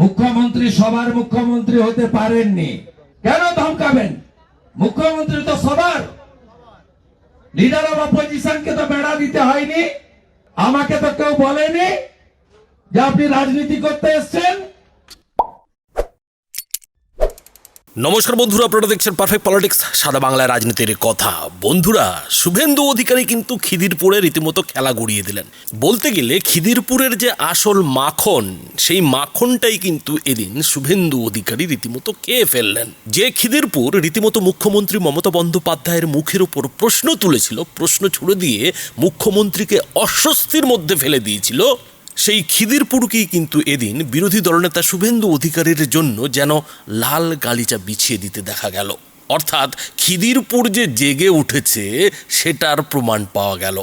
মুখ্যমন্ত্রী সবার মুখ্যমন্ত্রী হতে পারেননি। কেন ধমকাবেন? মুখ্যমন্ত্রী তো সবার। লিডার অফ অপোজিশনকে তো বেড়া দিতে হয়নি। আমাকে তো কেউ বলেনি যে আপনি রাজনীতি করতে এসছেন। নমস্কার বন্ধুরা, আপনারা দেখছেন পারফেক্ট পলিটিক্স সাদা বাংলায় রাজনীতির কথা। বন্ধুরা, শুভেন্দু অধিকারী কিন্তু খিদিরপুরে রীতিমতো খেলা গড়িয়ে দিলেন। বলতে গেলে খিদিরপুরের যে আসল মাখন, সেই মাখনটাই কিন্তু এদিন শুভেন্দু অধিকারী রীতিমতো খেয়ে ফেললেন। যে খিদিরপুর রীতিমতো মুখ্যমন্ত্রী মমতা বন্দ্যোপাধ্যায়ের মুখের উপর প্রশ্ন তুলেছিল, প্রশ্ন ছুড়ে দিয়ে মুখ্যমন্ত্রীকে অস্বস্তির মধ্যে ফেলে দিয়েছিল সেই খিদিরপুরকেই কিন্তু এদিন বিরোধী দলনেতা শুভেন্দু অধিকারীর জন্য যেন লাল গালিচা বিছিয়ে দিতে দেখা গেল। অর্থাৎ খিদিরপুর যে জেগে উঠেছে, সেটার প্রমাণ পাওয়া গেল।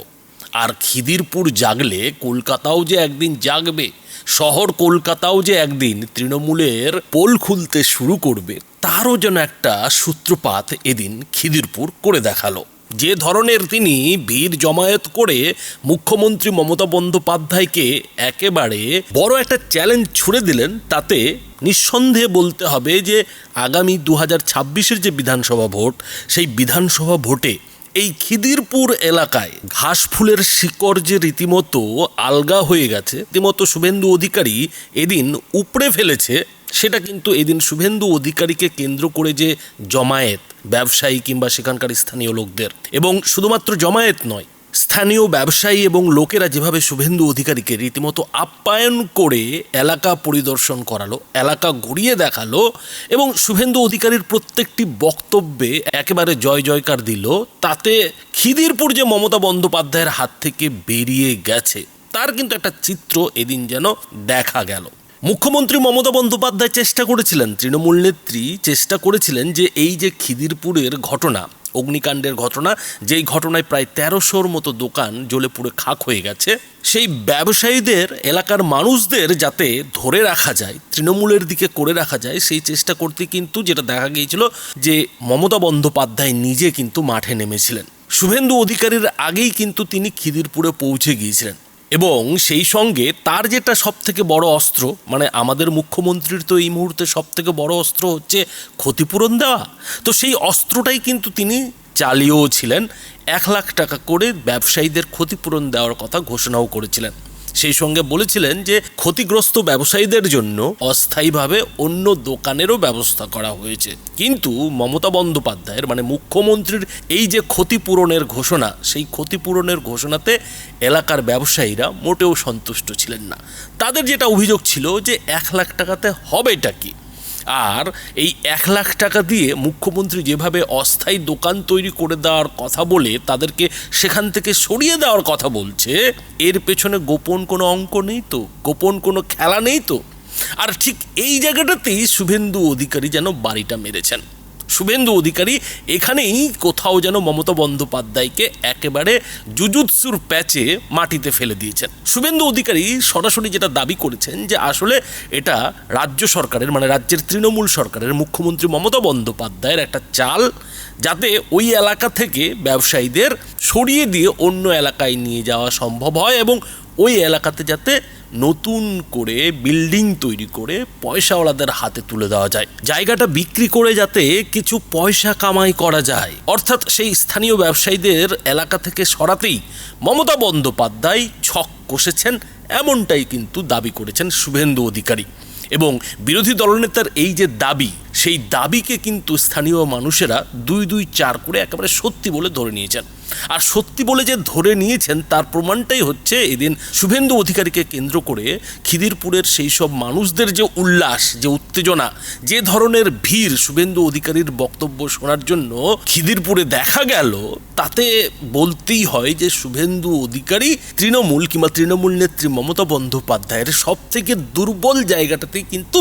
আর খিদিরপুর জাগলে কলকাতাও যে একদিন জাগবে, শহর কলকাতাও যে একদিন তৃণমূলের পোল খুলতে শুরু করবে, তারও যেন একটা সূত্রপাত এদিন খিদিরপুর করে দেখাল। যে ধরনের তিনি ভিড় জমায়েত করে মুখ্যমন্ত্রী মমতা বন্দ্যোপাধ্যায়কে একেবারে বড় একটা চ্যালেঞ্জ ছুড়ে দিলেন, তাতে নিঃসন্দেহে বলতে হবে যে আগামী দু হাজার ছাব্বিশের যে বিধানসভা ভোট, সেই বিধানসভা ভোটে এই খিদিরপুর এলাকায় ঘাস ফুলের শিকড় যে রীতিমতো আলগা হয়ে গেছে, রীতিমতো শুভেন্দু অধিকারী এদিন উপড়ে ফেলেছে, সেটা কিন্তু এদিন শুভেন্দু অধিকারীকে কেন্দ্র করে যে জমায়েত। ব্যবসায়ী কিংবা সেখানকার স্থানীয় লোকদের। এবং শুধুমাত্র জমায়েত নয়, স্থানীয় ব্যবসায়ী এবং লোকেরা যেভাবে শুভেন্দু অধিকারীকে রীতিমতো আপ্যায়ন করে এলাকা পরিদর্শন করালো, এলাকা ঘুরিয়ে দেখাল এবং শুভেন্দু অধিকারীর প্রত্যেকটি বক্তব্যে একেবারে জয় জয়কার দিল, তাতে খিদিরপুর যে মমতা বন্দ্যোপাধ্যায়ের হাত থেকে বেরিয়ে গেছে, তার কিন্তু একটা চিত্র এদিন যেন দেখা গেল। মুখ্যমন্ত্রী মমতা বন্দ্যোপাধ্যায় চেষ্টা করেছিলেন, তৃণমূল নেত্রী চেষ্টা করেছিলেন যে এই যে খিদিরপুরের ঘটনা, অগ্নিকাণ্ডের ঘটনা, যেই ঘটনায় প্রায় তেরোশোর মতো দোকান জ্বলে পুড়ে খাক হয়ে গেছে, সেই ব্যবসায়ীদের, এলাকার মানুষদের যাতে ধরে রাখা যায়, তৃণমূলের দিকে করে রাখা যায়, সেই চেষ্টা করতে কিন্তু যেটা দেখা গিয়েছিল যে মমতা বন্দ্যোপাধ্যায় নিজে কিন্তু মাঠে নেমেছিলেন। শুভেন্দু অধিকারীর আগেই কিন্তু তিনি খিদিরপুরে পৌঁছে গিয়েছিলেন। এবং সেই সঙ্গে তার যেটা সব থেকে বড় অস্ত্র মানে আমাদের মুখ্যমন্ত্রীর তো এই মুহূর্তে সব থেকে বড় অস্ত্র হচ্ছে ক্ষতিপূরণ দেওয়া। তো সেই অস্ত্রটাই কিন্তু তিনি চালিয়েও ছিলেন। এক লাখ টাকা করে ব্যবসায়ীদের ক্ষতিপূরণ দেওয়ার কথা ঘোষণাও করেছিলেন। সেই সঙ্গে বলেছিলেন যে ক্ষতিগ্রস্ত ব্যবসায়ীদের জন্য অস্থায়ীভাবে অন্য দোকানেরও ব্যবস্থা করা হয়েছে। কিন্তু মমতা বন্দ্যোপাধ্যায়ের মানে মুখ্যমন্ত্রীর এই যে ক্ষতিপূরণের ঘোষণা, সেই ক্ষতিপূরণের ঘোষণাতে এলাকার ব্যবসায়ীরা মোটেও সন্তুষ্ট ছিলেন না। তাদের যেটা অভিযোগ ছিল যে এক লাখ টাকাতে হবেটা কি? আর এই এক লাখ টাকা দিয়ে মুখ্যমন্ত্রী যেভাবে অস্থায়ী দোকান তৈরি করে দেওয়ার কথা বলে তাদেরকে সেখান থেকে সরিয়ে দেওয়ার কথা বলছে, এর পেছনে গোপন কোনো অঙ্ক নেই তো? গোপন কোনো খেলা নেই তো? আর ঠিক এই জায়গাটাতেই শুভেন্দু অধিকারী যেন বাড়িটা মেরেছেন। শুভেন্দু অধিকারী, এখানেই কোথাও যেন মমতা বন্দ্যোপাধ্যায়কে একেবারে জুজুৎসুর প্যাচে মাটিতে ফেলে দিয়েছেন। শুভেন্দু অধিকারী সরাসরি যেটা দাবি করেছেন যে আসলে এটা রাজ্য সরকারের মানে রাজ্যের তৃণমূল সরকারের মুখ্যমন্ত্রী মমতা বন্দ্যোপাধ্যায়ের একটা চাল, যাতে ওই এলাকা থেকে ব্যবসায়ীদের সরিয়ে দিয়ে অন্য এলাকায় নিয়ে যাওয়া সম্ভব হয় এবং ওই এলাকাতে যাতে নতুন করে বিল্ডিং তৈরি করে পয়সাওয়ালাদের হাতে তুলে দেওয়া যায়। জায়গাটা বিক্রি করে যাতে কিছু পয়সা কামাই করা যায়। অর্থাৎ সেই স্থানীয় ব্যবসায়ীদের এলাকা থেকে সরাতেই মমতা বন্দ্যোপাধ্যায় ছক কষেছেন, এমনটাই কিন্তু দাবি করেছেন শুভেন্দু অধিকারী। এবং বিরোধী দলনেতার এই যে দাবি সেই দাবিকে কিন্তু স্থানীয় মানুষেরা দুই দুই চার করে একেবারে সত্যি বলে ধরে নিয়েছেন। আর সত্যি বলে যে ধরে নিয়েছেন, তার প্রমাণটাই হচ্ছে এদিন শুভেন্দু অধিকারীকে কেন্দ্র করে খিদিরপুরের সেই সব মানুষদের যে উল্লাস, যে উত্তেজনা, যে ধরনের ভিড় শুভেন্দু অধিকারীর বক্তব্য শোনার জন্য খিদিরপুরে দেখা গেল, তাতে বলতেই হয় যে শুভেন্দু অধিকারী তৃণমূল কিংবা তৃণমূল নেত্রী মমতা বন্দ্যোপাধ্যায়ের সব থেকে দুর্বল জায়গাটাতেই কিন্তু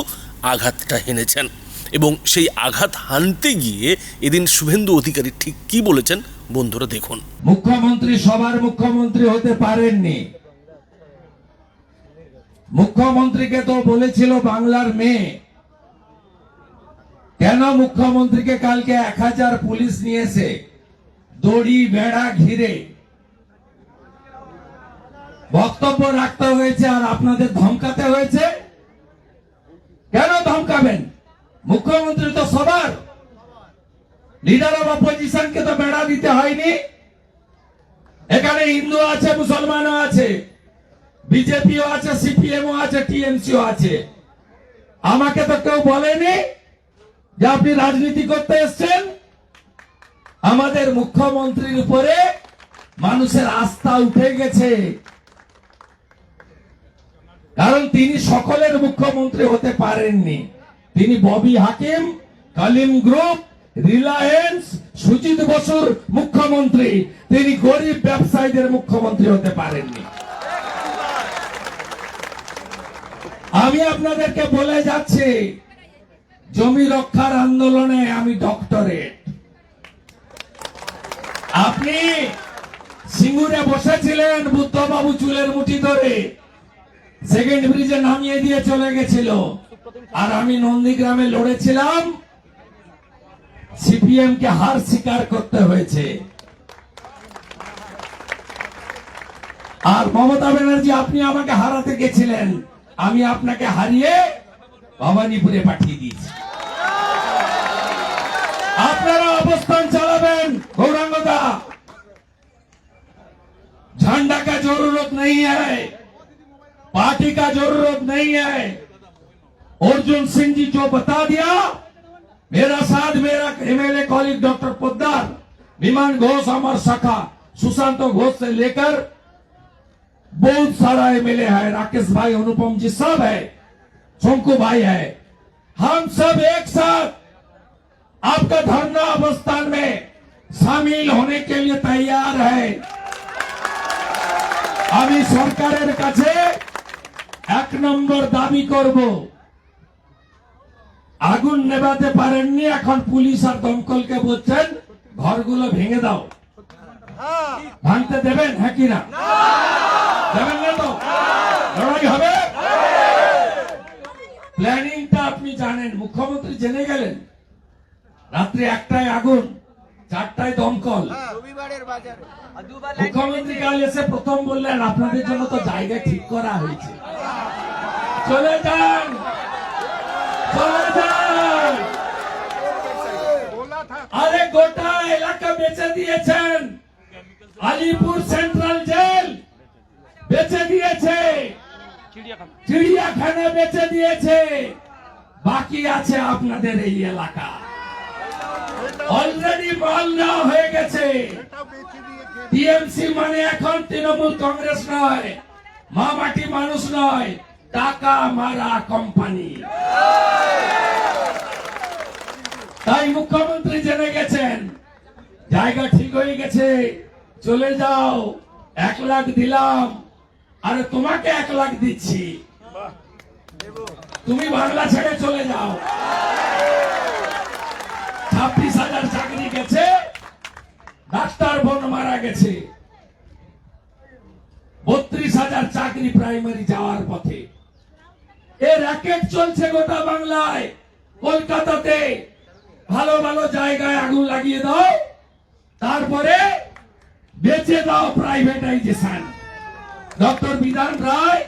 আঘাতটা হেনেছেন। এবং সেই আঘাত হানতে গিয়ে এদিন শুভেন্দু অধিকারী ঠিক কি বলেছেন বন্ধুরা দেখুন। মুখ্যমন্ত্রী সবার মুখ্যমন্ত্রী হতে পারেননি। মুখ্যমন্ত্রীকে তো বলেছিল বাংলার মেয়ে। কেন মুখ্যমন্ত্রীকে কালকে এক হাজার পুলিশ নিয়েছে? দড়ি, বেড়া, ঘিরে। বক্তব্য রাখতে হয়েছে আর আপনাদের ধমকাতে হয়েছে? কেন ধমকাবেন? মুখ্যমন্ত্রী তো সবার। লিডার অফ অপোজিশনকে তো বেড়া দিতে হয়নি। এখানে হিন্দু আছে, মুসলমানও আছে, বিজেপিও আছে, সিপিএমও আছে, টিএমসিও আছে। আমাকে তো কেউ বলেনি যে আপনি রাজনীতি করতে এসছেন। আমাদের মুখ্যমন্ত্রীর উপরে মানুষের আস্থা উঠে গেছে। কারণ তিনি সকলের মুখ্যমন্ত্রী হতে পারেননি। তিনি ববি হাকিম, কালিম গ্রুপ, রিলায়েন্স, সুজিত বসুর মুখ্যমন্ত্রী। তিনি গরিব ব্যবসায়ীদের মুখ্যমন্ত্রী হতে পারেননি। আমি আপনাদেরকে বলে যাচ্ছি, জমি রক্ষার আন্দোলনে আমি ডক্টরেট। আপনি সিঙ্গুরে বসেছিলেন বুদ্ধবাবু চুলের মুঠি ধরে, সেকেন্ড ব্রিজে নামিয়ে দিয়ে চলে গেছিল। আর আমি নন্দীগ্রামে লড়েছিলাম সিপিএম কে হার স্বীকার করতে হয়েছে আর মমতা ব্যানার্জি আপনি আমাকে হারাতে গেছিলেন আমি আপনাকে হারিয়ে ভবানীপুরে পাঠিয়ে দিয়েছি আপনারা অবস্থান চালাবেন গৌরাঙ্গদা झंडा का जरूरत नहीं है पार्टी का जरूरत नहीं है अर्जुन सिंह जी जो बता दिया मेरा साथ मेरा एमएलए कॉलेज डॉक्टर पोद्दार विमान घोष अमर सखा सुशांत घोष से लेकर बहुत सारा एमएलए है राकेश भाई अनुपम जी सब है शंकु भाई है हम सब एक साथ आपका धरना अवस्थान में शामिल होने के लिए तैयार है আমি সরকারের কাছে এক নম্বর দাবি করব আগুন নেভাতে পারেননি, এখন পুলিশ আর দমকলকে বলছেন, ঘরগুলো ভেঙে দাও। ভাঙতে দেবেন হ্যাঁ কি না? দেবেন না তো? লড়াই হবে? প্ল্যানিংটা আপনি জানেন, মুখ্যমন্ত্রী জেনে গেলেন। রাত্রি একটায় আগুন, চারটায় দমকল। মুখ্যমন্ত্রী কাল এসে প্রথম বললেন, আপনাদের জন্য তো জায়গা ঠিক করা হয়েছে। চলে যান! চলে যান! আরে গোটা এলাকা বেচে দিয়েছেন। আলিপুর সেন্ট্রাল জেল বেচে দিয়েছে। চিড়িয়াখানা বেচে দিয়েছে। বাকি আছে আপনাদের এই এলাকা। অলরেডি মাল নেওয়া হয়ে গেছে। টিএমসি মানে এখন তৃণমূল কংগ্রেস নয়, মা মাটি মানুষ নয়, টাকা মারা কোম্পানি তাই মুখ্যমন্ত্রী জেনে গেছেন জায়গা ঠিক হয়ে গেছে। চলে যাও। এক লাখ দিলাম। আরে তোমাকে এক লাখ দিচ্ছি। তুমি বাংলা ছেড়ে চলে যাও। ছাব্বিশ হাজার চাকরি গেছে। ডাক্তার বোন মারা গেছে। বত্রিশ হাজার চাকরি প্রাইমারি যাওয়ার পথে। এ র্যাকেট চলছে গোটা বাংলায়। কলকাতাতে। ভালো ভালো জায়গায় আগুন লাগিয়ে দাও। তারপরে বেঁচে দাও প্রাইভেটাইজেশন ডক্টর বিধান রায়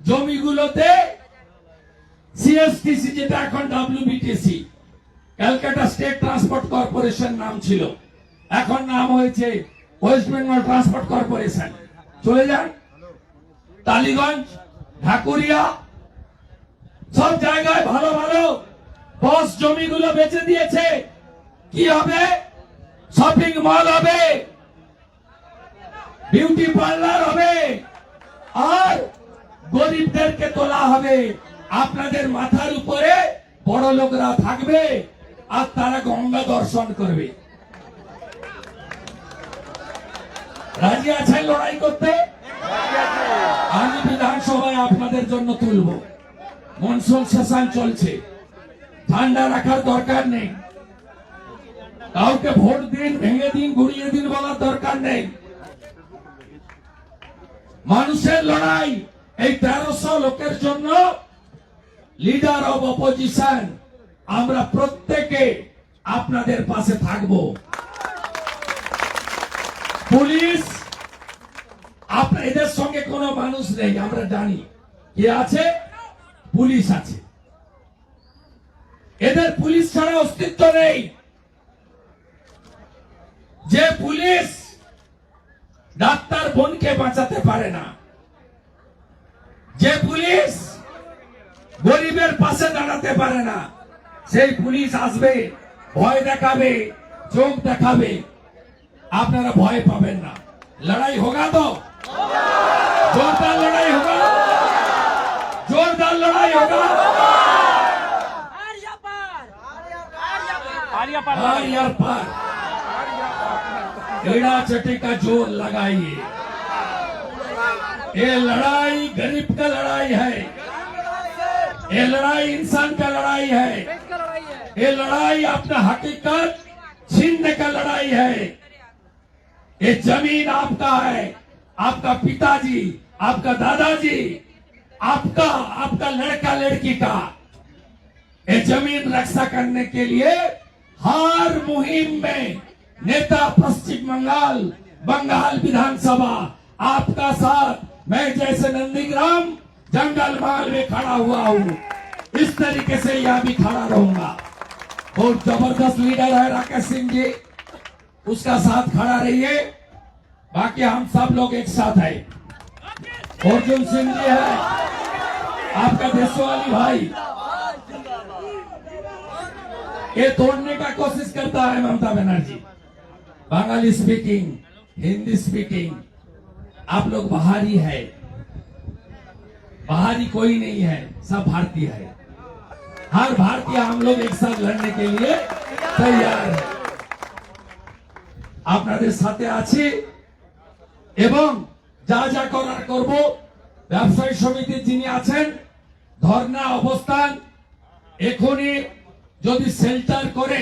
জমিগুলোতে সিএসটিসি যেটা এখন WBTC Calcutta state transport corporation নাম ছিল। এখন নাম হয়েছে ওয়েস্ট বেঙ্গল ট্রান্সপোর্ট কর্পোরেশন। চলে যান। টালিগঞ্জ, ঢাকুরিয়া, সব জায়গায় ভালো ভালো বস জমিগুলো বেচে দিয়েছে। কি হবে? শপিং মল হবে। বিউটি পার্লার হবে। আর গরিবদেরকে তোলা হবে। আপনাদের মাথার উপরে বড় লোকরা থাকবে আর তারা গঙ্গা দর্শন করবে। রাজি আছেন লড়াই করতে? আমি বিধানসভায় আপনাদের জন্য তুলব। মনসুন সেশন চলছে। ঠান্ডা রাখার দরকার নেই। কাউকে ভোট দিন, ভেঙে দিন ঘুরিয়ে দিন বলার দরকার নেই। মানুষের লড়াই এই তেরোশো লোকের জন্য লিডার অব অপোজিশন আমরা প্রত্যেকে আপনাদের পাশে থাকব। পুলিশ এদের সঙ্গে কোনো মানুষ নেই, আমরা জানি। কে আছে? পুলিশ আছে। এদের পুলিশ ছাড়া অস্তিত্ব নেই। যে পুলিশ ডাক্তার বোনকে বাঁচাতে পারে না যে পুলিশ গরিবের পাশে দাঁড়াতে পারে না সেই পুলিশ আসবে ভয় দেখাবে চোখ দেখাবে আপনারা ভয় পাবেন না লড়াই হোগা তো जोरदार लड़ाई होगा जोरदार लड़ाई होगा हाँ यार पार एड़ा चटे का ज़ोर लगाइए। ये लड़ाई गरीब का लड़ाई है। ये लड़ाई इंसान का लड़ाई है। ये लड़ाई अपना हकीकत छीनने का लड़ाई है। ये ज़मीन आपका है। आपका पिताजी, आपका दादाजी, आपका आपका लड़का लड़की का। ये ज़मीन रक्षा करने के लिए हर मुहिम में नेता पश्चिम बंगाल बंगाल विधानसभा, आपका साथ। मैं जैसे नंदीग्राम, जंगल महल में खड़ा हुआ हूँ। इस तरीके से यह भी खड़ा रहूँगा। और ज़बरदस्त लीडर है राकेश सिंह जी। उसका साथ खड़ा रहिए। बाकी हम सब लोग एक साथ है। अर्जुन सिंह जी है। आपका देशवाली भाई। ये तोड़ने का कोशिश करता है ममता बनर्जी। बंगाली स्पीकिंग हिंदी स्पीकिंग आप लोग बाहरी है बाहरी कोई नहीं है सब भारतीय है हर भारतीय हम लोग एक साथ लड़ने के लिए तैयार है আপনাদের সাথে আছি এবং যা যা করার করব ব্যবসায়ী সমিতির যিনি আছেন ধর্ণা অবস্থান এখনই যদি শেল্টার করে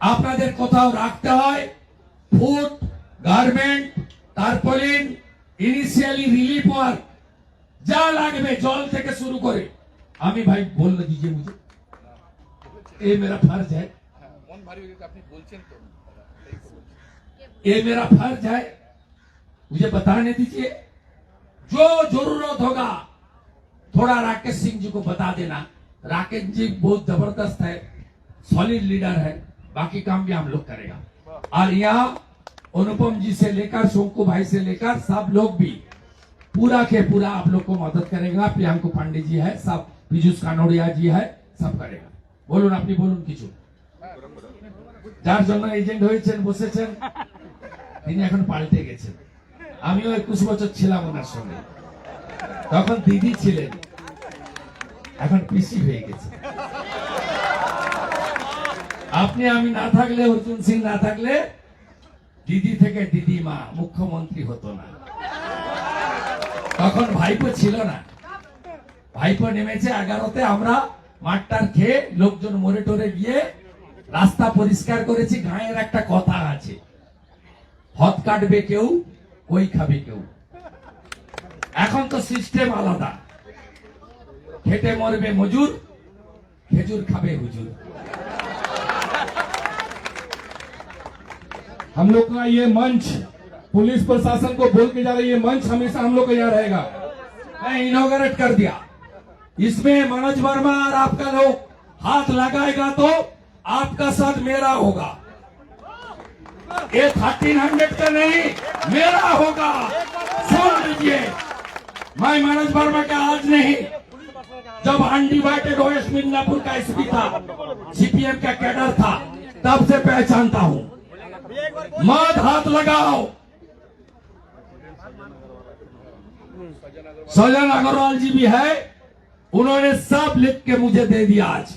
আপনাদের কোথাও রাখতে হয় food garment tarpaulin initially relief work যা লাগবে জল থেকে শুরু করে আমি ভাই বললে দিজিয়ে মুঝে ये मेरा फर्ज है মন ভারী হয়ে গেছে আপনি বলছেন তো ये मेरा फर्ज है मुझे बताने दीजिए जो जरूरत होगा थोड़ा राकेश सिंह जी को बता देना राकेश जी बहुत जबरदस्त है सॉलिड लीडर है बाकी काम भी हम लोग करेगा और यहाँ अनुपम जी से लेकर शोंकू भाई से लेकर सब लोग भी पूरा के पूरा आप लोग को मदद करेगा प्रियंकु पांडे जी है सब पीयूष कानोड़िया जी है सब करेगा বলুন আপনি বলুন কিছু যার জন্য এজেন্ট হয়েছেন বসেছেন তিনি এখন পাল্টে গেছেন আমিও একুশ বছর ছিলাম ওনার সঙ্গে তখন দিদি ছিলেন এখন পিসি হয়ে গেছে আপনি আমি না থাকলে, অর্জুন সিং না থাকলে, দিদি থেকে দিদিমা মুখ্যমন্ত্রী হতো না। তখন ভাইপো ছিল না। ভাইপো নেমেছে এগারোতে, আমরা মাঠটার খেয়ে লোকজন মরে টরে গিয়ে রাস্তা পরিষ্কার করেছি, গাঁয়ের একটা কথা আছে। হত কাটবে কেউ, কই খাবে কেউ? এখন তো সিস্টেম আলাদা। খেটে মরবে মজুর, খেজুর খাবে হুজুর। हम लोग का ये मंच, पुलिस प्रशासन को बोल के जा रही है, ये मंच हमेशा हम लोग का यहाँ रहेगा। मैं इनोग्रेट कर दिया। इसमें मनोज वर्मा और आपका लोग हाथ लगाएगा तो आपका साथ मेरा होगा। ये थर्टीन हंड्रेड का नहीं, मेरा होगा। सुन लीजिए। मैं मनोज वर्मा का आज नहीं, जब अनडिवाइडेड ओएस मिदनापुर का एसपी था सीपीएम का कैडर था, तब से पहचानता हूँ। मत हाथ लगाओ। सजन अग्रवाल जी भी है, उन्होंने सब लिख के मुझे दे दिया आज।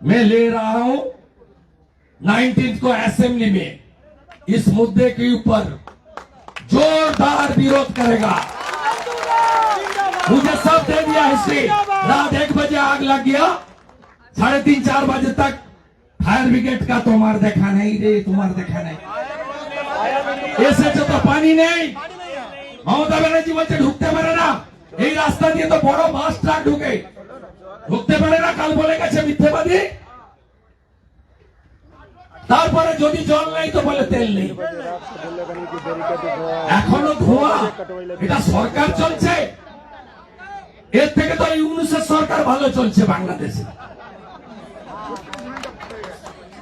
मैं ले रहा हूँ नाइनटीन को असेंबली में, इस मुद्दे के ऊपर जोरदार विरोध करेगा। मुझे सब दे दिया हिस्ट्री। रात एक बजे आग लग गया, साढ़े तीन चार बजे तक फायर ब्रिगेड का तुम्हार देखा नहीं रे तुम्हार देखा नहीं এসেছে তো পানি নেই মমতা ব্যানার্জি বলছে ঢুকতে পারে না এই রাস্তা দিয়ে তো বড় বাস ট্রাক ঢুকে ঢুকতে পারে না কাল বলে গেছে মিথ্যেবাদী তারপরে যদি জল নেই তো বলে তেল নেই এখনো ধোঁয়া এটা সরকার চলছে এর থেকে তো ইউনুসের সরকার ভালো চলছে বাংলাদেশে